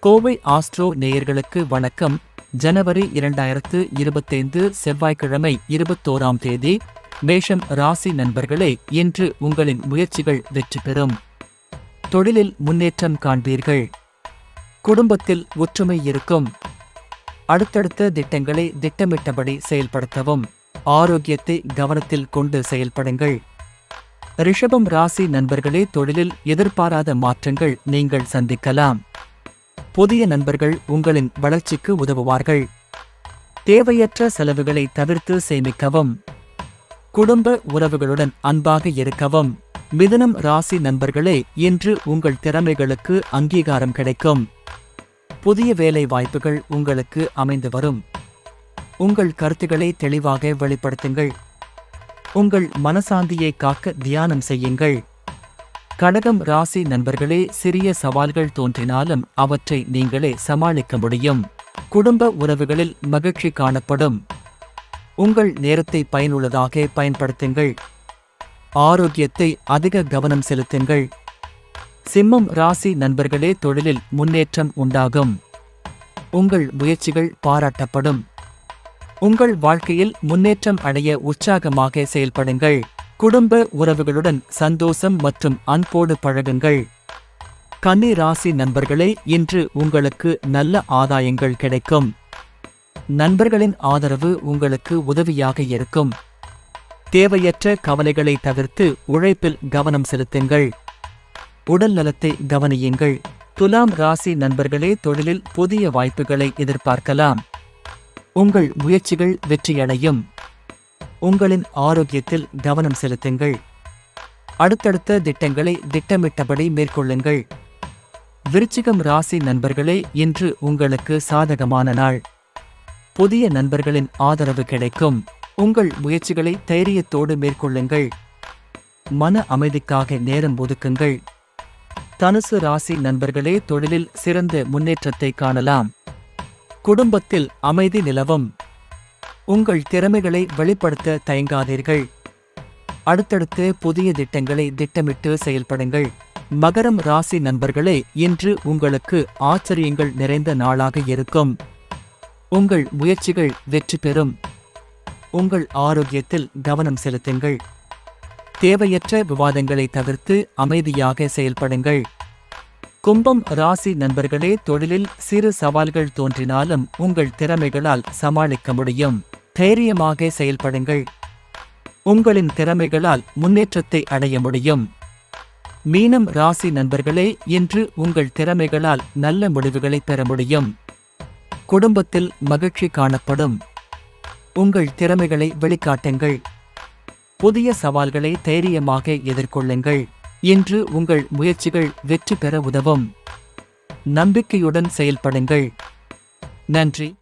Kovai astro நேயர்களுக்கு வணக்கம். ஜனவரி இரண்டாயிரத்து இருபத்தைந்து செவ்வாய்க்கிழமை இருபத்தோராம் தேதி மேஷம் ராசி நண்பர்களே இன்று உங்களின் முயற்சிகள் வெற்றி பெறும். தொழிலில் முன்னேற்றம் காண்பீர்கள். குடும்பத்தில் ஒற்றுமை இருக்கும். அடுத்தடுத்த திட்டங்களை திட்டமிட்டபடி செயல்படுத்தவும். ஆரோக்கியத்தை கவனத்தில் கொண்டு செயல்படுங்கள். ரிஷபம் ராசி நண்பர்களே தொழிலில் எதிர்பாராத மாற்றங்கள் நீங்கள் சந்திக்கலாம். புதிய நண்பர்கள் உங்களின் வளர்ச்சிக்கு உதவுவார்கள். தேவையற்ற செலவுகளை தவிர்த்து சேமிக்கவும். குடும்ப உறவுகளுடன் அன்பாக இருக்கவும். மிதுனம் ராசி நண்பர்களே இன்று உங்கள் திறமைகளுக்கு அங்கீகாரம் கிடைக்கும். புதிய வேலை வாய்ப்புகள் உங்களுக்கு அமைந்து வரும். உங்கள் கருத்துக்களை தெளிவாக வெளிப்படுத்துங்கள். உங்கள் மனசாந்தியை காக்க தியானம் செய்யுங்கள். கடகம் ராசி நண்பர்களே சிறிய சவால்கள் தோன்றினாலும் அவற்றை நீங்களே சமாளிக்க முடியும். குடும்ப உறவுகளில் மகிழ்ச்சி காணப்படும். உங்கள் நேரத்தை பயனுள்ளதாக பயன்படுத்துங்கள். ஆரோக்கியத்தை அதிக கவனம் செலுத்துங்கள். சிம்மம் ராசி நண்பர்களே தொழிலில் முன்னேற்றம் உண்டாகும். உங்கள் முயற்சிகள் பாராட்டப்படும். உங்கள் வாழ்க்கையில் முன்னேற்றம் அடைய உற்சாகமாக செயல்படுங்கள். குடும்ப உறவுகளுடன் சந்தோஷம் மற்றும் அன்போடு பழகுங்கள். கன்னி ராசி நண்பர்களே இன்று உங்களுக்கு நல்ல ஆதாயங்கள் கிடைக்கும். நண்பர்களின் ஆதரவு உங்களுக்கு உதவியாக இருக்கும். தேவையற்ற கவலைகளை தவிர்த்து உழைப்பில் கவனம் செலுத்துங்கள். உடல் நலத்தை கவனியுங்கள். துலாம் ராசி நண்பர்களே தொழிலில் புதிய வாய்ப்புகளை எதிர்பார்க்கலாம். உங்கள் முயற்சிகள் வெற்றியடையும். உங்களின் ஆரோக்கியத்தில் கவனம் செலுத்துங்கள். அடுத்தடுத்த திட்டங்களை திட்டமிட்டபடி மேற்கொள்ளுங்கள். விருச்சிகம் ராசி நண்பர்களே இன்று உங்களுக்கு சாதகமான நாள். புதிய நண்பர்களின் ஆதரவு கிடைக்கும். உங்கள் முயற்சிகளை தைரியத்தோடு மேற்கொள்ளுங்கள். மன அமைதிக்காக நேரம் ஒதுக்குங்கள். தனுசு ராசி நண்பர்களே தொழிலில் சிறந்த முன்னேற்றத்தை காணலாம். குடும்பத்தில் அமைதி நிலவும். உங்கள் திறமைகளை வெளிப்படுத்த தயங்காதீர்கள். அடுத்தடுத்து புதிய திட்டங்களை திட்டமிட்டு செயல்படுங்கள். மகரம் ராசி நண்பர்களே இன்று உங்களுக்கு ஆச்சரியங்கள் நிறைந்த நாளாக இருக்கும். உங்கள் முயற்சிகள் வெற்றி பெறும். உங்கள் ஆரோக்கியத்தில் கவனம் செலுத்துங்கள். தேவையற்ற விவாதங்களை தவிர்த்து அமைதியாக செயல்படுங்கள். கும்பம் ராசி நண்பர்களே தொழிலில் சிறு சவால்கள் தோன்றினாலும் உங்கள் திறமைகளால் சமாளிக்க முடியும். தைரியமாக செயல்படுங்கள். உங்களின் திறமைகளால் முன்னேற்றத்தை அடைய முடியும். மீனம் ராசி நண்பர்களே இன்று உங்கள் திறமைகளால் நல்ல முடிவுகளை பெற முடியும். குடும்பத்தில் மகிழ்ச்சி காணப்படும். உங்கள் திறமைகளை வெளிக்காட்டுங்கள். புதிய சவால்களை தைரியமாக எதிர்கொள்ளுங்கள். இன்று உங்கள் முயற்சிகள் வெற்றி பெற உதவும். நம்பிக்கையுடன் செயல்படுங்கள். நன்றி.